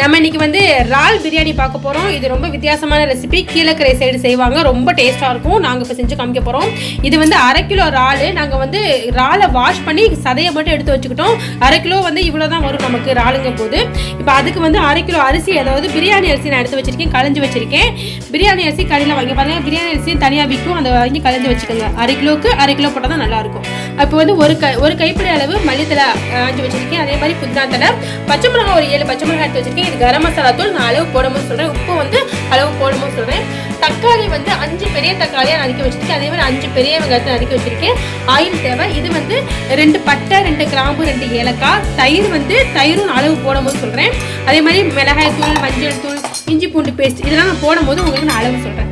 நம்ம இன்னைக்கு வந்து இறால் பிரியாணி பார்க்க போகிறோம் இது ரொம்ப வித்தியாசமான ரெசிபி கீழக்கரை சைடு செய்வாங்க. ரொம்ப டேஸ்ட்டாக இருக்கும். நாங்கள் இப்போ செஞ்சு காமிக்க போகிறோம் இது வந்து அரை கிலோ இறால். நாங்கள் வந்து இறாலை வாஷ் பண்ணி சதையை மட்டும் எடுத்து வச்சுக்கிட்டோம். அரை கிலோ வந்து இவ்வளோ தான் வரும் நமக்கு இறாலுங்க போது. இப்போ அதுக்கு வந்து அரை கிலோ அரிசி அதாவது பிரியாணி அரிசி நான் எடுத்து வச்சிருக்கேன். களைஞ்சு வச்சிருக்கேன். பிரியாணி அரிசி கடையில் வாங்கி பாருங்க. பிரியாணி அரிசி தனியாக விற்கும். அதை வாங்கி களைஞ்சு வச்சுக்கோங்க. அரை கிலோவுக்கு அரை கிலோ போட்டால் தான் நல்லாயிருக்கும். அப்போ வந்து ஒரு க ஒரு கைப்பிடி அளவு மல்லித்தலை ஆஞ்சு வச்சிருக்கேன். அதே மாதிரி புதினா தலை பச்சை மிளகாய் ஒரு ஏழு பச்சை மிளகாய் எடுத்து வச்சிருக்கேன். இது கரம் மசாலா தூள் நான் அளவு போடும்போது சொல்கிறேன் உப்பு வந்து அளவு போடும்போது சொல்கிறேன் தக்காளி வந்து அஞ்சு பெரிய தக்காளியாக நறுக்கி வச்சிருக்கேன். அதே மாதிரி அஞ்சு பெரிய வெங்காயத்தை நறுக்கி வச்சிருக்கேன். ஆயில் தேவை. இது வந்து ரெண்டு பட்டை ரெண்டு கிராம்பு ரெண்டு ஏலக்காய். தயிர் வந்து தயிரும் நான் அளவு போடும்போது சொல்கிறேன் அதே மாதிரி மிளகாய் தூள் மஞ்சள் தூள் இஞ்சி பூண்டு பேஸ்ட் இதெல்லாம் நான் போடும்போது உங்களுக்கு நான் அளவு சொல்கிறேன்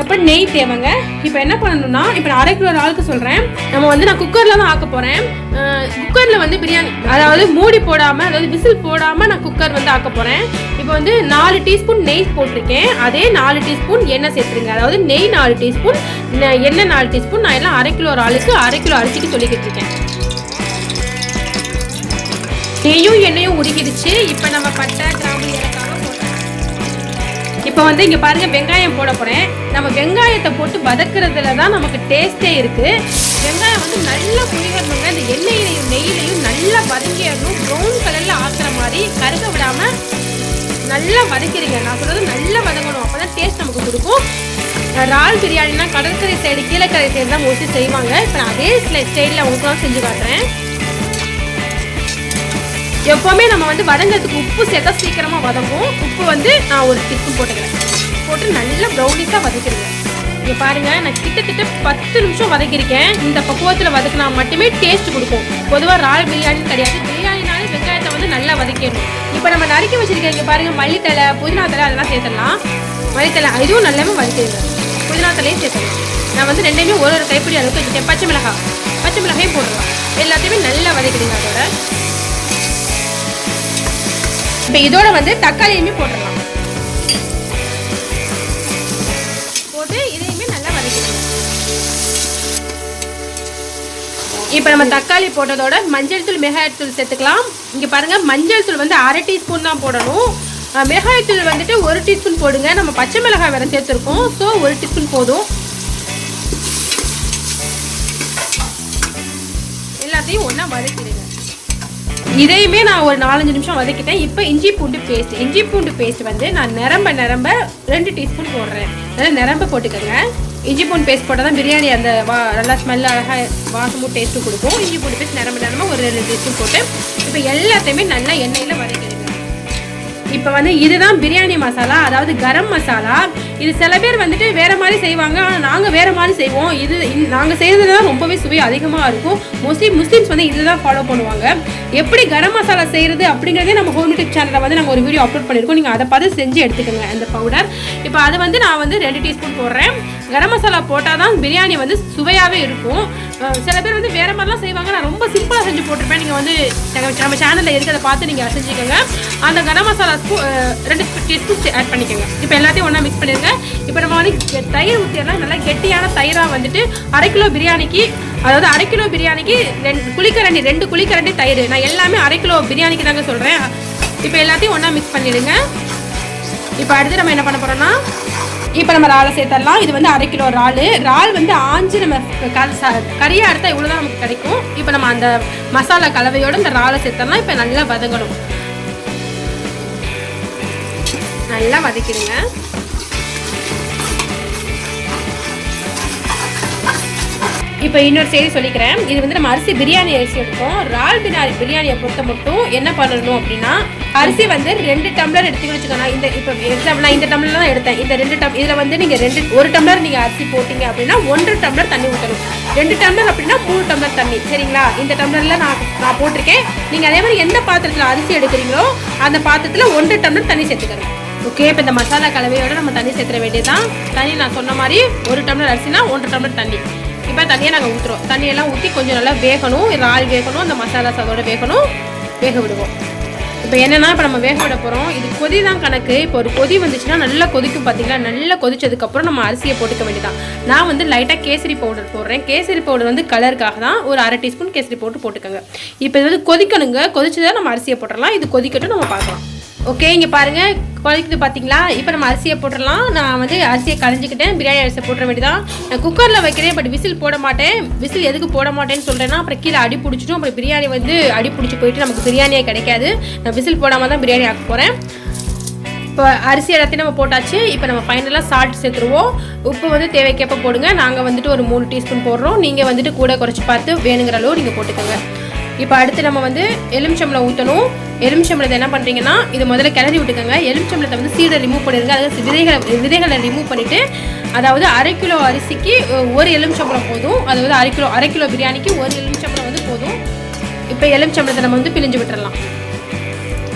அப்புறம் நெய் தேவைங்க. இப்போ என்ன பண்ணணும்னா இப்போ நான் அரை கிலோ ஆளுக்கு சொல்கிறேன் நம்ம வந்து நான் குக்கரில் தான் ஆக்க போகிறேன் குக்கரில் வந்து பிரியாணி அதாவது மூடி போடாமல் அதாவது விசில் போடாமல் நான் குக்கர் வந்து ஆக்க போகிறேன் இப்போ வந்து நாலு டீஸ்பூன் நெய் போட்டிருக்கேன். அதே நாலு டீஸ்பூன் எண்ணெய் சேர்த்துருங்க. அதாவது நெய் நாலு டீஸ்பூன் எண்ணெய் நாலு டீஸ்பூன். நான் எல்லாம் அரை கிலோ ஆளுக்கு அரை கிலோ அரிசிக்கு சொல்லிக்கிட்டு இருக்கேன். நெய்யும் எண்ணெயும் உருகிடுச்சு. இப்போ நம்ம பட்டை கிராம்பு ஏலக்காவை இப்போ வந்து இங்கே பாருங்கள் வெங்காயம் போட போகிறேன் நம்ம வெங்காயத்தை போட்டு வதக்குறதுல தான் நமக்கு டேஸ்டே இருக்குது வெங்காயம் வந்து நல்லா புளிகரணுங்க இந்த எண்ணெயிலையும் நெய்யிலையும் நல்லா வதக்கிடணும். ப்ரௌன் கலரில் ஆக்குற மாதிரி கருக விடாமல் நல்லா வதக்கிறீங்க நான் சொல்கிறது நல்லா வதங்கணும். அப்போ தான் டேஸ்ட் நமக்கு கொடுக்கும். இறால் பிரியாணினா கடற்கரை சைடு கீழக்கரை சைடு தான் மோஸ்ட்லி செய்வாங்க. இப்போ நான் அதே ஸ்டைலில் உங்களுக்கு தான் செஞ்சு காட்டுறேன். எப்போவுமே நம்ம வந்து வதங்கிறதுக்கு உப்பு சேர்த்தா சீக்கிரமாக வதங்கும். உப்பு வந்து நான் ஒரு டிப்பு போட்டுக்கிறேன். போட்டு நல்லா ப்ரௌனிஸாக வதக்கிடுங்க. இங்கே பாருங்கள் நான் கிட்டத்தட்ட பத்து நிமிஷம் வதக்கியிருக்கேன். இந்த பக்குவத்தில் வதக்கினா மட்டுமே டேஸ்ட் கொடுக்கும். பொதுவாக இறால் பிரியாணி கிடையாது. பிரியாணினாலே வெங்காயத்தை வந்து நல்லா வதக்கிடணும். இப்போ நம்ம நறுக்கி வச்சுருக்கேன் இங்கே பாருங்கள் மல்லித்தலை புதினா தலை அதெல்லாம் சேர்த்துடலாம். மல்லித்தலை இதுவும் நல்லாவே வதக்கிடுங்க. புதினா தலையும் சேர்த்துடலாம். நான் வந்து ரெண்டையுமே ஒரு ஒரு கைப்பிடி அளவுக்கு வச்சுட்டேன். பச்சை மிளகாய் பச்சை மிளகாயும் போடலாம் எல்லாத்தையுமே நல்லா வதக்கிடுங்க அதோட. இப்போ இதோட வந்து தக்காளியுமே போட்டுடலாம் போட்டு இதையுமே நல்லா வதக்கிடலாம் இப்போ நம்ம தக்காளி போட்டதோட மஞ்சள் தூள் மிளகாய் தூள் சேர்த்துக்கலாம். இங்கே பாருங்கள் மஞ்சள் தூள் வந்து அரை டீஸ்பூன் தான் போடணும். மிளகாய் தூள் வந்துட்டு ஒரு டீஸ்பூன் போடுங்க. நம்ம பச்சை மிளகாய் வேறு சேர்த்துருக்கோம். ஸோ ஒரு டீஸ்பூன் போதும். எல்லாத்தையும் ஒன்றா வதக்கிடுங்க. இதையுமே நான் ஒரு நாலஞ்சு நிமிஷம் வதக்கிட்டேன். இப்போ இஞ்சி பூண்டு பேஸ்ட் இஞ்சி பூண்டு பேஸ்ட் வந்து நான் நிரம்ப நிரம்ப ரெண்டு டீஸ்பூன் போடுறேன். நல்லா நிரம்ப போட்டுக்கோங்க. இஞ்சி பூண்டு பேஸ்ட் போட்டால் தான் பிரியாணி அந்த வா நல்லா ஸ்மெல் அழகாக வாசமும் டேஸ்ட்டும் கொடுக்கும். இஞ்சி பூண்டு பேஸ்ட் நிரம்ப நிரம்ப ஒரு ரெண்டு டீஸ்பூன் போட்டு இப்போ எல்லாத்தையுமே நல்லா எண்ணெயில் வதக்கிடுங்க. இப்போ வந்து இதுதான் பிரியாணி மசாலா. அதாவது கரம் மசாலா. இது சில பேர் வந்துட்டு வேற மாதிரி செய்வாங்க ஆனால் நாங்கள் வேற மாதிரி செய்வோம். இது நாங்கள் செய்கிறது தான் ரொம்பவே சுவை அதிகமாக இருக்கும். மோஸ்ட்லி முஸ்லீம்ஸ் வந்து இதுதான் ஃபாலோ பண்ணுவாங்க. எப்படி கரம் மசாலா செய்கிறது அப்படிங்கிறதே நம்ம ஹோம் யூடியூப் சேனலில் வந்து நாங்கள் ஒரு வீடியோ அப்லோட் பண்ணியிருக்கோம். நீங்கள் அதை பார்த்து செஞ்சு எடுத்துக்கோங்க அந்த பவுடர் இப்போ அது வந்து நான் வந்து ரெண்டு டீஸ்பூன் போடுறேன். கரம் மசாலா போட்டால் தான் பிரியாணி வந்து சுவையாகவே இருக்கும். சில பேர் வந்து வேறு மாதிரிலாம் செய்வாங்க. நான் ரொம்ப சிம்பிளாக செஞ்சு போட்டிருப்பேன். நீங்கள் வந்து நம்ம- சேனலில் இருக்கிறத பார்த்து நீங்கள் செஞ்சுக்கோங்க. அந்த கரம் மசாலா ஸ்பூ ரெண்டு டீஸ்பூன் ஆட் பண்ணிக்கோங்க. இப்போ எல்லாத்தையும் ஒன்றா மிக்ஸ் பண்ணிடுங்க இப்போ நம்ம வந்து தயிர் ஊற்றியெல்லாம் நல்லா கெட்டியான தயிராக வந்துட்டு அரை கிலோ பிரியாணிக்கு அதாவது அரை கிலோ பிரியாணிக்கு ரெண்டு குளிக்கரண்டி ரெண்டு குழிக்கரண்டி தயிர். நான் எல்லாமே அரை கிலோ பிரியாணிக்கு தாங்க சொல்கிறேன் இப்போ எல்லாத்தையும் ஒன்றா மிக்ஸ் பண்ணிவிடுங்க இப்போ அடுத்து நம்ம என்ன பண்ண போகிறோம்னா இப்போ நம்ம இறாலை சேர்த்துடலாம் இது வந்து அரை கிலோ இறால். இறால் வந்து ஆஞ்சு நம்ம க- ச- எடுத்தால் இவ்வளோ தான் நமக்கு கிடைக்கும். இப்போ நம்ம அந்த மசாலா கலவையோட இந்த இறாலை சேர்த்துடலாம் இப்போ நல்லா வதங்கணும். நல்லா வதக்கிடுங்க. இப்போ இன்னொரு செய்தி சொல்லிக்கிறேன். இது வந்து நம்ம அரிசி பிரியாணி அரிசி எடுத்தோம். இறால் பிரியாணி பிரியாணியை பொறுத்த மட்டும் என்ன பண்ணணும் அப்படின்னா அரிசி வந்து ரெண்டு டம்ளர் எடுத்து வச்சுக்கோங்க. இந்த இப்போ எக்ஸாம்பிள் நான் இந்த டம்ளர் தான் எடுத்தேன். இந்த ரெண்டு டம் இதில் வந்து நீங்கள் ரெண்டு ஒரு டம்ளர் நீங்கள் அரிசி போட்டீங்க அப்படின்னா ஒன்றரை டம்ளர் தண்ணி ஊற்றணும் ரெண்டு டம்ளர் அப்படின்னா மூணு டம்ளர் தண்ணி. சரிங்களா? இந்த டம்ளரில் நான் நான் போட்டிருக்கேன். நீங்கள் அதே மாதிரி எந்த பாத்திரத்தில் அரிசி எடுக்கிறீங்களோ அந்த பாத்திரத்தில் ஒன்றரை டம்ளர் தண்ணி சேர்த்துக்கணும். ஓகே இப்போ இந்த மசாலா கலவையோட நம்ம தண்ணி சேர்த்துற வேண்டியதான் தண்ணி நான் சொன்ன மாதிரி ஒரு டம்ளர் அரிசினா ஒன்றரை டம்ளர் தண்ணி. இப்போ தண்ணியை நாங்கள் ஊற்றுறோம் தண்ணியெல்லாம் ஊற்றி கொஞ்சம் நல்லா வேகணும். இறால் வேகணும். அந்த மசாலாஸ் அதோட வேகணும். வேக விடுவோம். இப்போ என்னென்னா இப்போ நம்ம வேக விட போகிறோம் இது கொதி தான் கணக்கு. இப்போ ஒரு கொதி வந்துச்சுன்னா நல்லா கொதிக்கும் பார்த்தீங்களா நல்லா கொதிச்சதுக்கப்புறம் நம்ம அரிசியை போட்டுக்க வேண்டியதான் நான் வந்து லைட்டாக கேசரி பவுடர் போடுறேன். கேசரி பவுடர் வந்து கலருக்காக தான் ஒரு அரை டீஸ்பூன் கேசரி போட்டு போட்டுக்கோங்க. இப்போ இது வந்து கொதிக்கணுங்க. கொதிச்சதா நம்ம அரிசியை போட்டுடலாம் இது கொதிக்கட்டும் நம்ம பார்க்கலாம். ஓகே இங்கே பாருங்கள் கொதிக்குது பார்த்தீங்களா இப்போ நம்ம அரிசியை போட்டுடலாம். நான் வந்து அரிசியை கலைஞ்சிக்கிட்டேன் பிரியாணி அரிசியை போட்டுற வேண்டியதான் நான் குக்கரில் வைக்கிறேன் பட் விசில் போட மாட்டேன். விசில் எதுக்கு போட மாட்டேன்னு சொல்கிறேன்னா அப்புறம் கீழே அடி பிடிச்சிடும். அப்புறம் பிரியாணி வந்து அடி பிடிச்சி போயிட்டு நமக்கு பிரியாணியே கிடைக்காது. நான் விசில் போடாமல் தான் பிரியாணி ஆக்க போகிறேன் இப்போ அரிசி எல்லாத்தையும் நம்ம போட்டாச்சு. இப்போ நம்ம ஃபைனலாக சால்ட் சேர்த்துருவோம். உப்பு வந்து தேவைக்கேற்ப போடுங்க. நாங்கள் வந்துட்டு ஒரு மூணு டீஸ்பூன் போடுறோம். நீங்கள் வந்துட்டு கூட குறைச்சி பார்த்து வேணுங்கிற அளவு நீங்கள் போட்டுக்கோங்க. இப்போ அடுத்து நம்ம வந்து எலுமிச்சம்பளம் ஊற்றணும் எலுமிச்சம்பளத்தை என்ன பண்ணுறீங்கன்னா இது முதல்ல கிளறி விட்டுக்கோங்க. எலுமிச்சம்பளத்தை வந்து சீடை ரிமூவ் பண்ணிடுங்க. அதாவது விதைகளை விதைகளை ரிமூவ் பண்ணிவிட்டு அதாவது அரை கிலோ அரிசிக்கு ஒரு எலுமிச்சம்பளம் போதும். அதாவது அரை கிலோ அரை கிலோ பிரியாணிக்கு ஒரு எலுமிச்சம்பளம் வந்து போதும். இப்போ எலுமிச்சம்பளத்தை நம்ம வந்து பிழிஞ்சு விட்டுடலாம்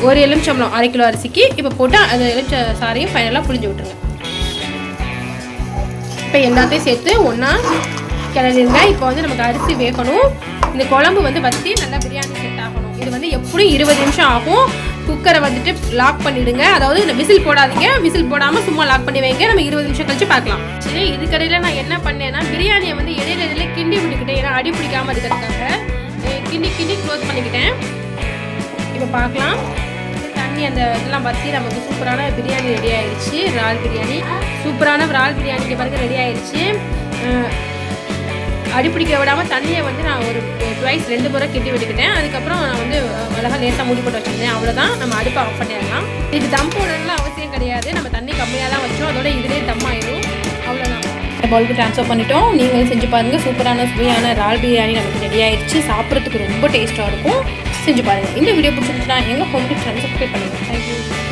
ஒரு எலுமிச்சம்பளம் அரை கிலோ அரிசிக்கு இப்போ போட்டு அந்த எலுமிச்ச சாரையும் ஃபைனலாக புளிஞ்சு விட்டுருங்க. இப்போ எல்லாத்தையும் சேர்த்து ஒன்றா கிளறிடுங்க. இப்போ வந்து நமக்கு அரிசி வேகணும். இந்த குழம்பு வந்து வச்சு நல்லா பிரியாணி செட் ஆகணும். இது வந்து எப்படியும் இருபது நிமிஷம் ஆகும். குக்கரை வந்துட்டு லாக் பண்ணிடுங்க. அதாவது இந்த விசில் போடாதீங்க. விசில் போடாமல் சும்மா லாக் பண்ணி வைங்க. நம்ம இருபது நிமிஷம் கழிச்சு பார்க்கலாம். சரி இதுக்கடையில் நான் என்ன பண்ணேன்னா பிரியாணியை வந்து இடையில இடையில கிண்டி விட்டுக்கிட்டேன். ஏன்னா அடி பிடிக்காம இருக்கிறதுக்காக. கிண்டி கிண்டி க்ளோஸ் பண்ணிக்கிட்டேன். இப்போ பார்க்கலாம். தண்ணி அந்த இதெல்லாம் பற்றி நமக்கு சூப்பரான பிரியாணி ரெடி ஆயிடுச்சு இறால் பிரியாணி. சூப்பரான இறால் பிரியாணி பிறகு ரெடி ஆயிடுச்சு அடிப்பிடிக்க விடாமல் தண்ணியை வந்து நான் ஒரு ட்வைஸ் ரெண்டு முறை கிண்டி விட்டுக்கிட்டேன். அதுக்கப்புறம் நான் வந்து அழகாக லேசாக மூடி போட்டு வச்சுருந்தேன் அவ்வளோதான் நம்ம அடுப்பை ஆஃப் பண்ணிடலாம். இது தம் போடணும்லாம் அவசியம் கிடையாது. நம்ம தண்ணி கம்மியாக தான் வச்சோம். அதோட இதுலேயே தம் ஆயிடும் அவ்வளோதான் பவுலுக்கு ட்ரான்ஸ்ஃபர் பண்ணிட்டோம். நீங்களும் செஞ்சு பாருங்கள் சூப்பரான சுவையான ரால் பிரியாணி நமக்கு ரெடி ஆயிடுச்சு. சாப்பிட்றதுக்கு ரொம்ப டேஸ்ட்டாக இருக்கும். செஞ்சு பாருங்கள் இந்த வீடியோ பிடிச்சிருந்துச்சுன்னா எங்கள் ஹோம் சேனல் சப்ஸ்கிரைப் பண்ணுங்கள் தேங்க்யூ